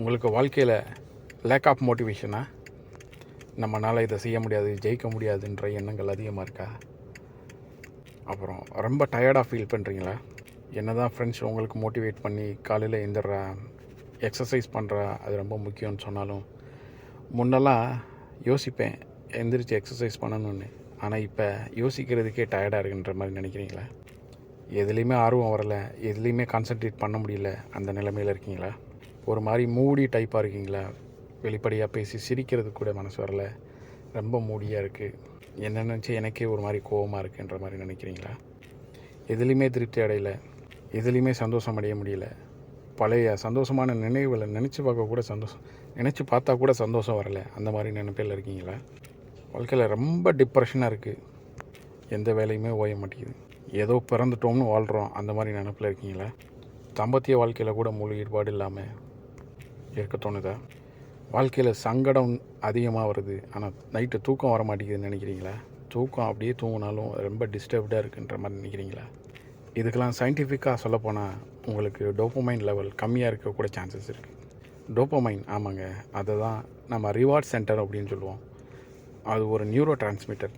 உங்களுக்கு வாழ்க்கையில் lack of மோட்டிவேஷனா நம்மளால் இதை செய்ய முடியாது ஜெயிக்க முடியாதுன்ற எண்ணங்கள் அதிகமாக இருக்கா? அப்புறம் ரொம்ப டயர்டாக ஃபீல் பண்ணுறீங்களா என்ன தான் ஃப்ரெண்ட்ஸ் உங்களுக்கு மோட்டிவேட் பண்ணி காலையில் எந்திரா எக்ஸசைஸ் பண்ணுறா அது ரொம்ப முக்கியம்னு சொன்னாலும் முன்னெல்லாம் யோசிப்பேன் எந்திரிச்சு எக்ஸசைஸ் பண்ணணும்னு. ஆனால் இப்போ யோசிக்கிறதுக்கே டயர்டாக இருக்குன்ற மாதிரி நினைக்கிறீங்களா? எதுலேயுமே ஆர்வம் வரலை எதுலேயுமே கான்சென்ட்ரேட் பண்ண முடியல அந்த நிலைமையில் இருக்கீங்களா? ஒரு மாதிரி மூடி டைப்பாக இருக்கீங்களா? வெளிப்படையாக பேசி சிரிக்கிறது கூட மனசு வரல. ரொம்ப மூடியாக இருக்குது என்ன நினச்சி எனக்கே ஒரு மாதிரி கோவமாக இருக்குன்ற மாதிரி நினைக்கிறீங்களா? எதுலேயுமே திருப்தி அடையல. எதுலேயுமே சந்தோஷம் அடைய முடியல. பழைய சந்தோஷமான நினைவுகளை நினச்சி பார்க்க கூட சந்தோஷம் நினச்சி பார்த்தா கூட சந்தோஷம் வரல. அந்த மாதிரி நினைப்பில் இருக்கீங்களா? வாழ்க்கையில் ரொம்ப டிப்ரெஷனாக இருக்குது எந்த வேலையுமே ஓய மாட்டேங்குது. ஏதோ பிறந்துட்டோம்னு வாழ்கிறோம் அந்த மாதிரி நினப்பில் இருக்கீங்களா? தம்பத்திய வாழ்க்கையில் கூட முழு ஈடுபாடு இல்லாமல் இருக்க தோணுதா வாழ்க்கையில் சங்கடம் அதிகமாக வருது. ஆனால் நைட்டு தூக்கம் வர மாட்டேங்குதுன்னு நினைக்கிறீங்களா? தூக்கம் அப்படியே தூங்கினாலும் ரொம்ப டிஸ்டர்ப்டாக இருக்குன்ற மாதிரி நினைக்கிறீங்களா? இதுக்கெல்லாம் சயின்டிஃபிக்காக சொல்லப்போனால் உங்களுக்கு டோப்பமைன் லெவல் கம்மியாக இருக்கக்கூட சான்சஸ் இருக்குது டோப்பமைன் ஆமாங்க. அதை தான் நம்ம ரிவார்ட் சென்டர் அப்படின்னு சொல்லுவோம். அது ஒரு நியூரோ டிரான்ஸ்மிட்டர்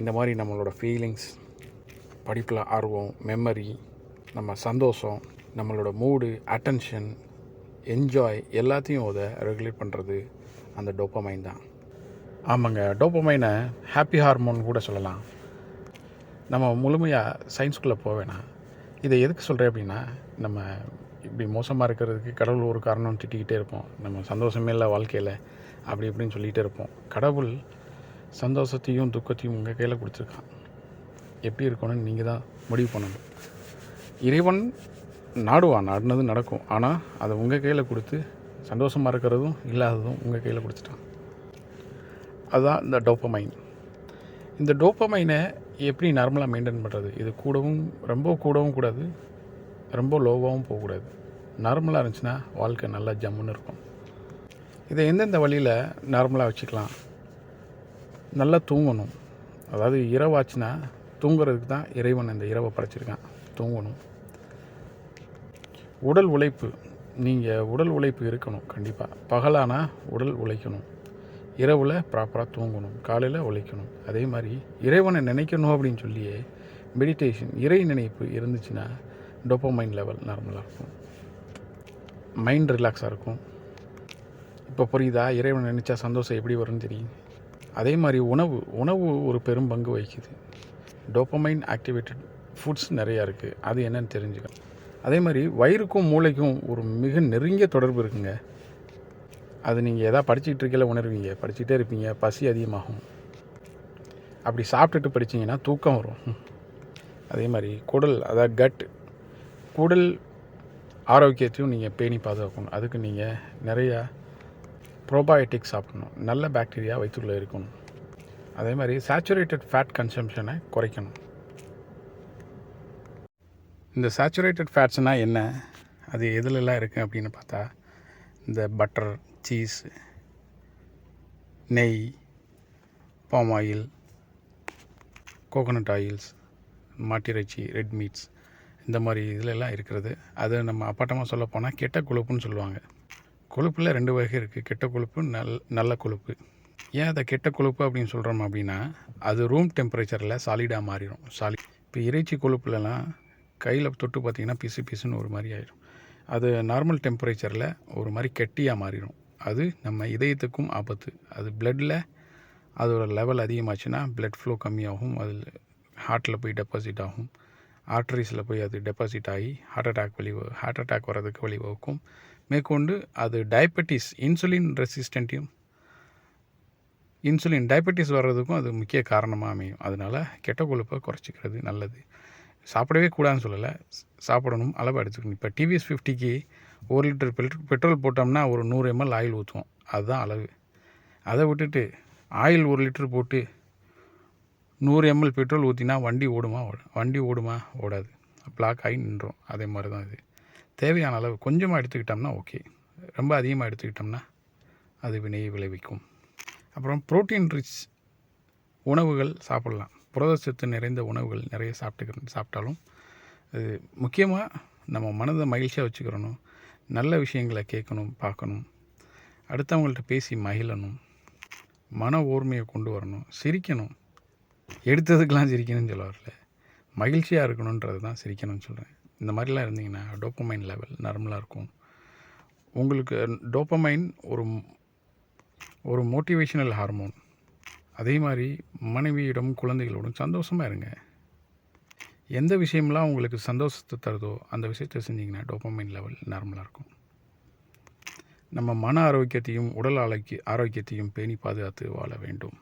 இந்த மாதிரி நம்மளோட ஃபீலிங்ஸ் படிப்பில் ஆர்வம் மெமரி நம்ம சந்தோஷம் நம்மளோட மூடு அட்டென்ஷன் என்ஜாய் எல்லாத்தையும் அதை ரெகுலேட் பண்ணுறது அந்த டோப்பமைன் தான். ஆமாங்க. டோப்பமைனை ஹாப்பி ஹார்மோன் கூட சொல்லலாம். நம்ம முழுமையாக சயின்ஸ்குள்ளே போக வேணாம். இதை எதுக்கு சொல்கிறேன் அப்படின்னா நம்ம இப்படி மோசமாக இருக்கிறதுக்கு கடவுள் ஒரு காரணம் திட்டிக்கிட்டே இருப்போம். நம்ம சந்தோஷமே இல்லை வாழ்க்கையில் அப்படி இப்படின்னு சொல்லிகிட்டே இருப்போம். கடவுள் சந்தோஷத்தையும் துக்கத்தையும் உங்கள் கையில் கொடுத்துருக்கான். எப்படி இருக்கணும்னு நீங்கள் தான் முடிவு பண்ணணும். இறைவன் நாடுவான் நாடுனது நடக்கும். ஆனால் அதை உங்கள் கையில் கொடுத்து சந்தோஷமாக இருக்கிறதும் இல்லாததும் உங்கள் கையில் கொடுத்துட்டான். அதுதான் இந்த டோப்பமைன் இந்த டோப்பமைனை எப்படி நார்மலாக மெயின்டைன் பண்ணுறது இது கூடவும் ரொம்ப கூடவும் கூடாது. ரொம்ப லோவாகவும் போகக்கூடாது. நார்மலாக இருந்துச்சுன்னா வாழ்க்கை நல்லா ஜம்முன்னு இருக்கும். இதை எந்தெந்த வழியில் நார்மலாக வச்சுக்கலாம்? நல்லா தூங்கணும். அதாவது இரவாச்சுன்னா தூங்குறதுக்கு தான் இறைவன் இந்த இரவை படைச்சிருக்கான். தூங்கணும். உடல் உழைப்பு நீங்கள் உடல் உழைப்பு இருக்கணும் கண்டிப்பாக பகலானா உடல் உழைக்கணும். இரவில் ப்ராப்பராக தூங்கணும். காலையில் உழைக்கணும். அதே மாதிரி இறைவனை நினைக்கணும் அப்படின்னு சொல்லியே மெடிடேஷன் இறை நினைப்பு இருந்துச்சுன்னா டோப்பமைன் லெவல் நார்மலாக இருக்கும். மைண்ட் ரிலாக்ஸாக இருக்கும். இப்போ புரியுதா? இறைவனை நினச்சா சந்தோஷம் எப்படி வரும்னு தெரியும். அதே மாதிரி உணவு உணவு ஒரு பெரும் பங்கு வகிக்குது. டோப்பமைன் ஆக்டிவேட்டட் ஃபுட்ஸ் நிறையா இருக்குது அது என்னன்னு தெரிஞ்சுக்கணும். அதே மாதிரி வயிறுக்கும் மூளைக்கும் ஒரு மிக நெருங்கிய தொடர்பு இருக்குங்க. அது நீங்கள் எதாவது படிச்சுக்கிட்டு இருக்கல உணர்வீங்க. படிச்சுக்கிட்டே இருப்பீங்க. பசி அதிகமாகும். அப்படி சாப்பிட்டுட்டு படிச்சீங்கன்னா தூக்கம் வரும். அதே மாதிரி குடல் அதாவது கட் குடல் ஆரோக்கியத்தையும் நீங்கள் பேணி பாதுகாக்கணும். அதுக்கு நீங்கள் நிறையா ப்ரோபயோட்டிக் சாப்பிடணும். நல்ல பாக்டீரியா வயிற்றுக்குள்ளே இருக்கணும். அதே மாதிரி சேச்சுரேட்டட் ஃபேட் கன்சம்ஷனை குறைக்கணும். இந்த சேச்சுரேட்டட் ஃபேட்ஸ்னால் என்ன? அது எதுலெல்லாம் இருக்குது அப்படின்னு பார்த்தா இந்த பட்டர் சீஸ் நெய் பாம் ஆயில் கோகோனட் ஆயில்ஸ் மாட்டிறைச்சி ரெட் மீட்ஸ் இந்த மாதிரி இதிலெல்லாம் இருக்கிறது. அது நம்ம அப்பட்டமாக சொல்ல போனால் கெட்ட கொழுப்புன்னு சொல்லுவாங்க. கொழுப்பில் ரெண்டு வகை இருக்குது கெட்ட கொழுப்பு நல் நல்ல கொழுப்பு. ஏன் அதை கெட்ட கொழுப்பு அப்படின்னு சொல்கிறோம் அப்படின்னா அது ரூம் டெம்பரேச்சரில் சாலிடாக மாறிடும் சாலி இப்போ இறைச்சி கொழுப்புலலாம் கையில் தொட்டு பார்த்திங்கன்னா பிசு பிசுன்னு ஒரு மாதிரி ஆயிடும் அது நார்மல் டெம்பரேச்சரில் ஒரு மாதிரி கெட்டியாக மாறிடும் அது நம்ம இதயத்துக்கும் ஆபத்து. அது பிளட்டில் அதோட லெவல் அதிகமாச்சுன்னா பிளட் ஃப்ளோ கம்மியாகும். அது ஹார்ட்டில் போய் டெபாசிட் ஆகும். ஆர்டரிஸில் போய் அது டெபாசிட் ஆகி ஹார்ட் அட்டாக் வழி ஹார்ட் அட்டாக் வர்றதுக்கு வழிவகுக்கும் மேற்கொண்டு அது டயபெட்டிஸ் இன்சுலின் ரெசிஸ்டண்ட்டையும் இன்சுலின் டயபெட்டிஸ் வர்றதுக்கும் அது முக்கிய காரணமாக அமையும். அதனால் கெட்ட கொழுப்பை குறைச்சிக்கிறது நல்லது. சாப்பிடவே கூடாதுன்னு சொல்லலை. சாப்பிடணும். அளவு எடுத்துக்கணும் இப்போ டிவிஎஸ் ஃபிஃப்டிக்கு ஒரு லிட்டர் பெட்ரோல் பெட்ரோல் போட்டோம்னா ஒரு நூறு எம்எல் ஆயில் ஊற்றுவோம் அதுதான் அளவு. அதை விட்டுட்டு ஆயில் ஒரு லிட்டர் போட்டு நூறு எம்எல் பெட்ரோல் ஊற்றினா வண்டி ஓடுமா? வண்டி ஓடுமா? ஓடாது. பிளாக் ஆகி நின்றோம். அதே மாதிரி தான் இது. தேவையான அளவு கொஞ்சமாக எடுத்துக்கிட்டோம்னா ஓகே ரொம்ப அதிகமாக எடுத்துக்கிட்டோம்னா அது வினையை விளைவிக்கும். அப்புறம் புரோட்டீன் ரிச் உணவுகள் சாப்பிட்லாம். புரதச்சத்து நிறைந்த உணவுகள் நிறைய சாப்பிட்டுக்கிற சாப்பிட்டாலும் அது முக்கியமாக நம்ம மனதை மகிழ்ச்சியாக வச்சுக்கிறணும். நல்ல விஷயங்களை கேட்கணும் பார்க்கணும். அடுத்தவங்கள்ட்ட பேசி மகிழணும். மன ஓர்மையை கொண்டு வரணும். சிரிக்கணும். எடுத்ததுக்கெலாம் சிரிக்கணும்னு சொல்ல வரல மகிழ்ச்சியாக இருக்கணுன்றது தான் சிரிக்கணும்னு சொல்கிறேன் இந்த மாதிரிலாம் இருந்தீங்கன்னா டோப்பமைன் லெவல் நார்மலாக இருக்கும். உங்களுக்கு டோப்பமைன் ஒரு ஒரு மோட்டிவேஷனல் ஹார்மோன். அதே மாதிரி மனைவியிடம் குழந்தைகளோடும் சந்தோஷமாக இருங்க. எந்த விஷயம்லாம் உங்களுக்கு சந்தோஷத்தை தருதோ அந்த விஷயத்தை செஞ்சிங்கன்னா டோப்பமைன் லெவல் நார்மலாக இருக்கும். நம்ம மன ஆரோக்கியத்தையும் உடல் ஆரோக்கிய ஆரோக்கியத்தையும் பேணி பாதுகாத்து வாழ வேண்டும்.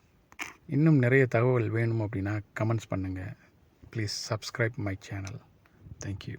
இன்னும் நிறைய தகவல் வேணும் அப்படின்னா கமெண்ட்ஸ் பண்ணுங்கள் please subscribe my channel thank you